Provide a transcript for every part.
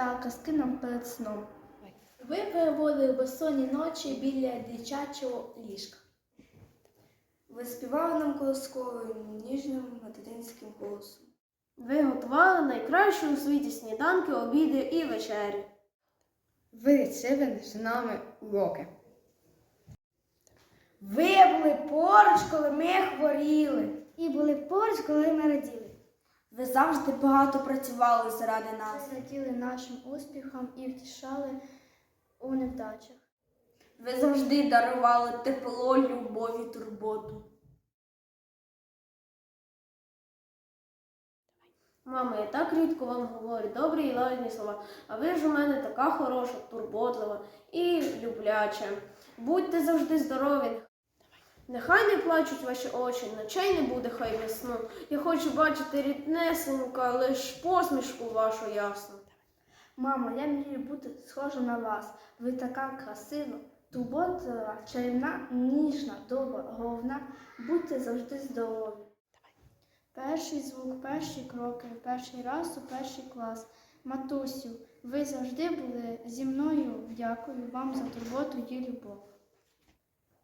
читала казки нам перед сном. Ви переводили безсонні ночі біля дитячого ліжка. Ви співали нам колосковим ніжним материнським голосом. Ви готували найкращі у світі сніданки, обіди і вечері. Ви цивили з нами уроки. Ви були поруч, коли ми хворіли. І були поруч, коли ми раділи. Ви завжди багато працювали заради нас. Ви раділи нашим успіхам і втішали у невдачах. Ви завжди дарували тепло, любов і турботу. Мамо, я так рідко вам говорю добрі і лагідні слова, а ви ж у мене така хороша, турботлива і любляча. Будьте завжди здорові. Нехай не плачуть ваші очі, ночей не буде хай не. Я хочу бачити ріднесенька, лиш посмішку вашу ясну. Мамо, я мрію бути схожа на вас. Ви така красива, турботлива, чарівна, ніжна, добра, головна. Будьте завжди здорові. Перший звук, перші кроки, перший раз у перший клас. Матусю, ви завжди були зі мною. Дякую вам за турботу і любов.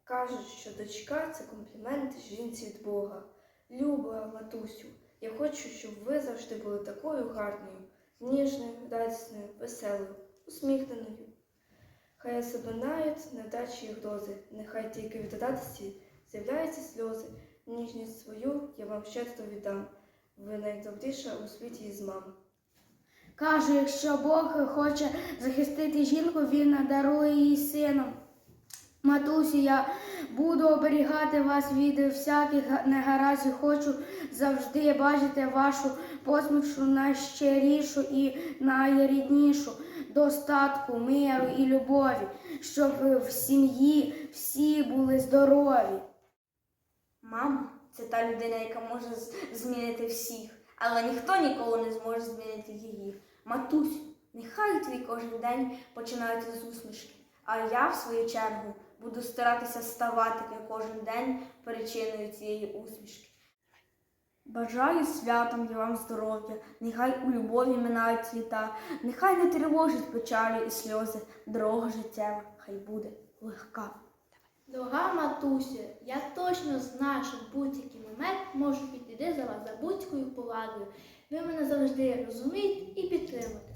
Кажуть, що дочка це комплімент жінці від Бога. Люба, матусю, я хочу, щоб ви завжди були такою гарною, ніжною, радісною, веселою, усміхненою. Хай особинають невдачі і грози, нехай тільки від радості з'являються сльози. Ніжність свою я вам щедро віддам. Ви найдобріша у світі із мам. Кажу, якщо Бог хоче захистити жінку, він надарує її сином. Матусі, я буду оберігати вас від всяких негараздів. Хочу завжди бачити вашу посмішку найщирішу і найріднішу, достатку, миру і любові, щоб в сім'ї всі були здорові. Мама це та людина, яка може змінити всіх, але ніхто ніколи не зможе змінити її. Матусю, нехай твій кожен день починається з усмішки, а я, в свою чергу, буду старатися ставати кожен день причиною цієї усмішки. Бажаю святом я вам здоров'я, нехай у любові минають літа, нехай не тривожить печалі і сльози, дорога життєва, хай буде легка. Дорога матусю, я точно знаю, що в будь-який момент можу підійти за вас за будь-якою порадою. Ви мене завжди розумієте і підтримуєте.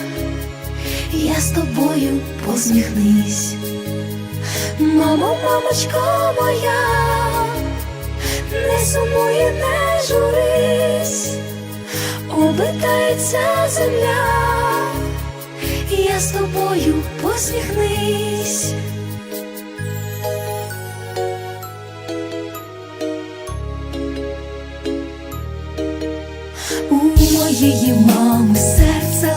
я з тобою посміхнись. Мамо, мамочко моя, не сумуй, не журись, обертається земля, я з тобою посміхнись. У моєї мами серце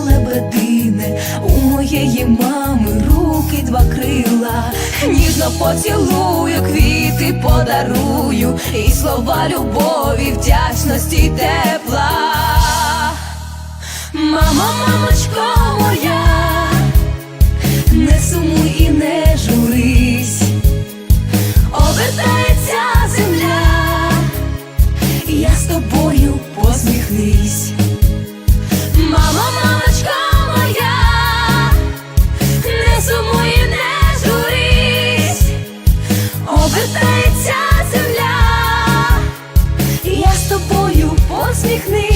мене, у моєї мами руки два крила, ніжно поцілую, квіти подарую, і слова любові, вдячності тепла. Мамо, мамочко моя, не сумуй і не журись, обертається земля, я з тобою посміхнись. Тобою посміхнись.